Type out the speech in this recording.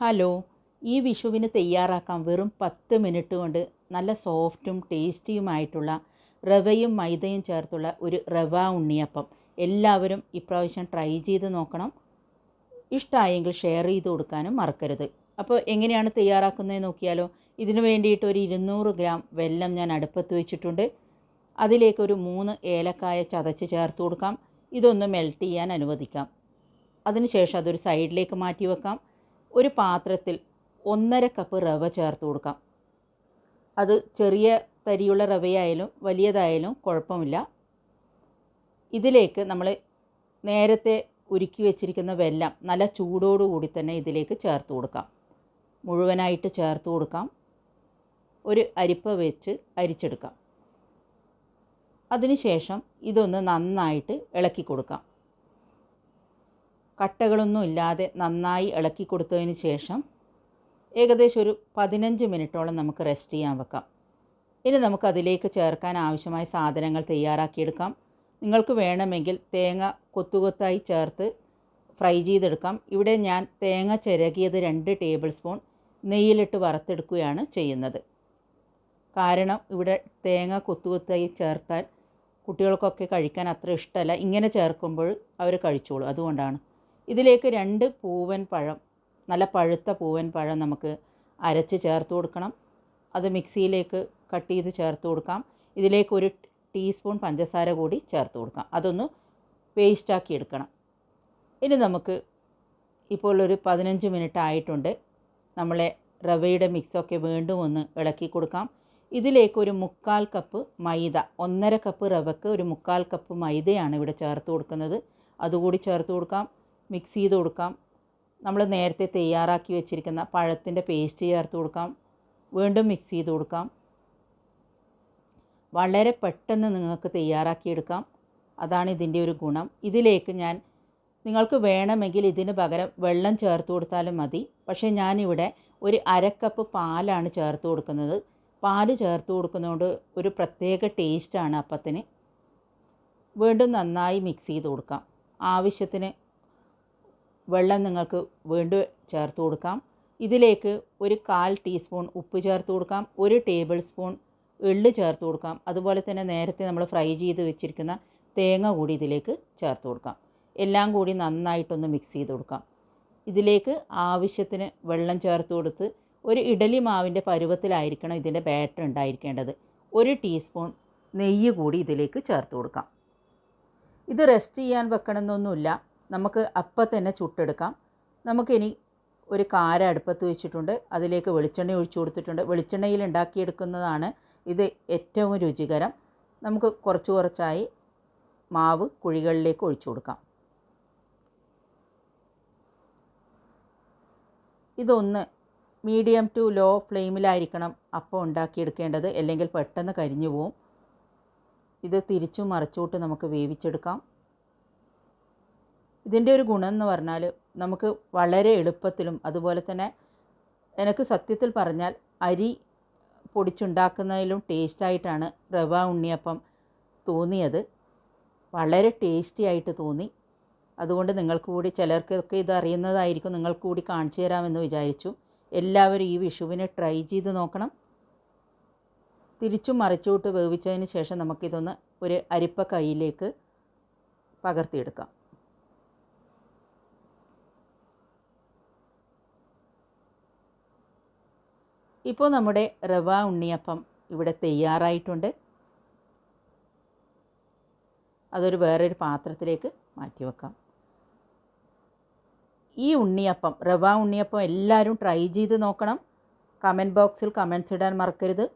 Hello ഈ വിഷുവിന് തയ്യാറാക്കാൻ വെറും പത്ത് മിനിറ്റ് കൊണ്ട് നല്ല സോഫ്റ്റും ടേസ്റ്റിയുമായിട്ടുള്ള റവയും മൈദയും ചേർത്തുള്ള ഒരു റവ ഉണ്ണിയപ്പം. എല്ലാവരും ഇപ്രാവശ്യം ട്രൈ ചെയ്ത് നോക്കണം. ഇഷ്ടമായെങ്കിൽ ഷെയർ ചെയ്ത് കൊടുക്കാനും മറക്കരുത്. അപ്പോൾ എങ്ങനെയാണ് തയ്യാറാക്കുന്നത് നോക്കിയാലോ. ഇതിനു വേണ്ടിയിട്ട് ഒരു ഇരുന്നൂറ് ഗ്രാം വെല്ലം ഞാൻ അടുപ്പത്ത് വെച്ചിട്ടുണ്ട്. അതിലേക്ക് ഒരു മൂന്ന് ഏലക്കായ ചതച്ച് ചേർത്ത് കൊടുക്കാം. ഇതൊന്ന് മെൽറ്റ് ചെയ്യാൻ അനുവദിക്കാം. അതിനുശേഷം അതൊരു സൈഡിലേക്ക് മാറ്റി വെക്കാം. ഒരു പാത്രത്തിൽ ഒന്നര കപ്പ് റവ ചേർത്ത് കൊടുക്കാം. അത് ചെറിയ തരിയുള്ള റവയായാലും വലിയതായാലും കുഴപ്പമില്ല. ഇതിലേക്ക് നമ്മൾ നേരത്തെ ഉരുക്കി വെച്ചിരിക്കുന്ന വെല്ലം നല്ല ചൂടോടുകൂടി തന്നെ ഇതിലേക്ക് ചേർത്ത് കൊടുക്കാം. മുഴുവനായിട്ട് ചേർത്ത് കൊടുക്കാം. ഒരു അരിപ്പ വെച്ച് അരിച്ചെടുക്കാം. അതിനുശേഷം ഇതൊന്ന് നന്നായിട്ട് ഇളക്കി കൊടുക്കാം. കട്ടകളൊന്നും ഇല്ലാതെ നന്നായി ഇളക്കി കൊടുത്തതിന് ശേഷം ഏകദേശം ഒരു പതിനഞ്ച് മിനിറ്റോളം നമുക്ക് റെസ്റ്റ് ചെയ്യാൻ വെക്കാം. ഇനി നമുക്ക് അതിലേക്ക് ചേർക്കാൻ ആവശ്യമായ സാധനങ്ങൾ തയ്യാറാക്കിയെടുക്കാം. നിങ്ങൾക്ക് വേണമെങ്കിൽ തേങ്ങ കൊത്തുകൊത്തായി ചേർത്ത് ഫ്രൈ ചെയ്തെടുക്കാം. ഇവിടെ ഞാൻ തേങ്ങ ചിരകിയത് രണ്ട് ടേബിൾ സ്പൂൺ നെയ്യിലിട്ട് വറുത്തെടുക്കുകയാണ് ചെയ്യുന്നത്. കാരണം ഇവിടെ തേങ്ങ കൊത്തുകൊത്തായി ചേർത്താൽ കുട്ടികൾക്കൊക്കെ കഴിക്കാൻ അത്ര ഇഷ്ടമല്ല. ഇങ്ങനെ ചേർക്കുമ്പോൾ അവർ കഴിച്ചോളൂ. അതുകൊണ്ടാണ് ഇതിലേക്ക് രണ്ട് പൂവൻ പഴം നല്ല പഴുത്ത പൂവൻ പഴം നമുക്ക് അരച്ച് ചേർത്ത് കൊടുക്കണം. അത് മിക്സിയിലേക്ക് കട്ട് ചെയ്ത് ചേർത്ത് കൊടുക്കാം. ഇതിലേക്ക് ഒരു ടീസ്പൂൺ പഞ്ചസാര കൂടി ചേർത്ത് കൊടുക്കാം. അതൊന്ന് പേസ്റ്റാക്കി എടുക്കണം. ഇനി നമുക്ക് ഇപ്പോൾ ഒരു പതിനഞ്ച് മിനിറ്റ് ആയിട്ടുണ്ട്. നമ്മളെ റവയുടെ മിക്സൊക്കെ വീണ്ടും ഒന്ന് ഇളക്കി കൊടുക്കാം. ഇതിലേക്ക് ഒരു മുക്കാൽ കപ്പ് മൈദ ഒന്നര കപ്പ് റവക്ക് ഒരു മുക്കാൽ കപ്പ് മൈദയാണ് ഇവിടെ ചേർത്ത് കൊടുക്കുന്നത്. അതുകൂടി ചേർത്ത് കൊടുക്കാം. മിക്സ് ചെയ്ത് കൊടുക്കാം. നമ്മൾ നേരത്തെ തയ്യാറാക്കി വെച്ചിരിക്കുന്ന പഴത്തിന്റെ പേസ്റ്റ് ചേർത്ത് കൊടുക്കാം. വീണ്ടും മിക്സ് ചെയ്ത് കൊടുക്കാം. വളരെ പെട്ടെന്ന് നിങ്ങൾക്ക് തയ്യാറാക്കിയെടുക്കാം. അതാണ് ഇതിന്റെ ഒരു ഗുണം. ഇതിലേക്ക് ഞാൻ നിങ്ങൾക്ക് വേണമെങ്കിൽ ഇതിന് പകരം വെള്ളം ചേർത്ത് കൊടുത്താലും മതി. പക്ഷേ ഞാനിവിടെ ഒരു അരക്കപ്പ് പാലാണ് ചേർത്ത് കൊടുക്കുന്നത്. പാൽ ചേർത്ത് കൊടുക്കുന്നതുകൊണ്ട് ഒരു പ്രത്യേക ടേസ്റ്റാണ് അപ്പത്തിന്. വീണ്ടും നന്നായി മിക്സ് ചെയ്ത് കൊടുക്കാം. ആവശ്യത്തിന് വെള്ളം നിങ്ങൾക്ക് വീണ്ടും ചേർത്ത് കൊടുക്കാം. ഇതിലേക്ക് ഒരു കാൽ ടീസ്പൂൺ ഉപ്പ് ചേർത്ത് കൊടുക്കാം. ഒരു ടേബിൾ സ്പൂൺ എള്ള് ചേർത്ത് കൊടുക്കാം. അതുപോലെ തന്നെ നേരത്തെ നമ്മൾ ഫ്രൈ ചെയ്ത് വെച്ചിരിക്കുന്ന തേങ്ങ കൂടി ഇതിലേക്ക് ചേർത്ത് കൊടുക്കാം. എല്ലാം കൂടി നന്നായിട്ടൊന്ന് മിക്സ് ചെയ്ത് കൊടുക്കാം. ഇതിലേക്ക് ആവശ്യത്തിന് വെള്ളം ചേർത്ത് കൊടുത്ത് ഒരു ഇഡലി മാവിന്റെ പരുവത്തിലായിരിക്കണം ഇതിന്റെ ബാറ്റർ ഉണ്ടായിരിക്കേണ്ടത്. ഒരു ടീസ്പൂൺ നെയ്യ് കൂടി ഇതിലേക്ക് ചേർത്ത് കൊടുക്കാം. ഇത് റെസ്റ്റ് ചെയ്യാൻ വെക്കണമെന്നൊന്നുമില്ല. നമുക്ക് അപ്പം തന്നെ ചുട്ടെടുക്കാം. നമുക്കിനി ഒരു കാര അടുപ്പത്ത് വെച്ചിട്ടുണ്ട്. അതിലേക്ക് വെളിച്ചെണ്ണ ഒഴിച്ചു കൊടുത്തിട്ടുണ്ട്. വെളിച്ചെണ്ണയിൽ ഉണ്ടാക്കിയെടുക്കുന്നതാണ് ഇത് ഏറ്റവും രുചികരം. നമുക്ക് കുറച്ച് കുറച്ചായി മാവ് കുഴികളിലേക്ക് ഒഴിച്ചു കൊടുക്കാം. ഇതൊന്ന് മീഡിയം ടു ലോ ഫ്ലെയിമിലായിരിക്കണം അപ്പം ഉണ്ടാക്കിയെടുക്കേണ്ടത്. അല്ലെങ്കിൽ പെട്ടെന്ന് കരിഞ്ഞു പോവും. ഇത് തിരിച്ചും മറിച്ചോട്ട് നമുക്ക് വേവിച്ചെടുക്കാം. ഇതിന്റെ ഒരു ഗുണം എന്ന് പറഞ്ഞാൽ നമുക്ക് വളരെ എളുപ്പത്തിലും അതുപോലെ തന്നെ എനിക്ക് സത്യത്തിൽ പറഞ്ഞാൽ അരി പൊടിച്ചുണ്ടാക്കുന്നതിലും ടേസ്റ്റായിട്ടാണ് റവ ഉണ്ണിയപ്പം തോന്നിയത്. വളരെ ടേസ്റ്റി ആയിട്ട് തോന്നി. അതുകൊണ്ട് നിങ്ങൾക്ക് കൂടി ചിലർക്കൊക്കെ ഇത് അറിയുന്നതായിരിക്കും. നിങ്ങൾക്ക് കൂടി കാണിച്ചു തരാമെന്ന് വിചാരിച്ചു. എല്ലാവരും ഈ വിഷുവിനെ ട്രൈ ചെയ്ത് നോക്കണം. തിരിച്ചും മറിച്ചുവിട്ട് വേവിച്ചതിന് ശേഷം നമുക്കിതൊന്ന് ഒരു അരിപ്പ കൈയിലേക്ക് പകർത്തിയെടുക്കാം. ഇപ്പോൾ നമ്മുടെ റവ ഉണ്ണിയപ്പം ഇവിടെ തയ്യാറായിട്ടുണ്ട്. അതൊരു വേറൊരു പാത്രത്തിലേക്ക് മാറ്റി വെക്കാം. ഈ ഉണ്ണിയപ്പം റവ ഉണ്ണിയപ്പം എല്ലാവരും ട്രൈ ചെയ്ത് നോക്കണം. കമന്റ് ബോക്സിൽ കമന്റ്സ് ഇടാൻ മറക്കരുത്.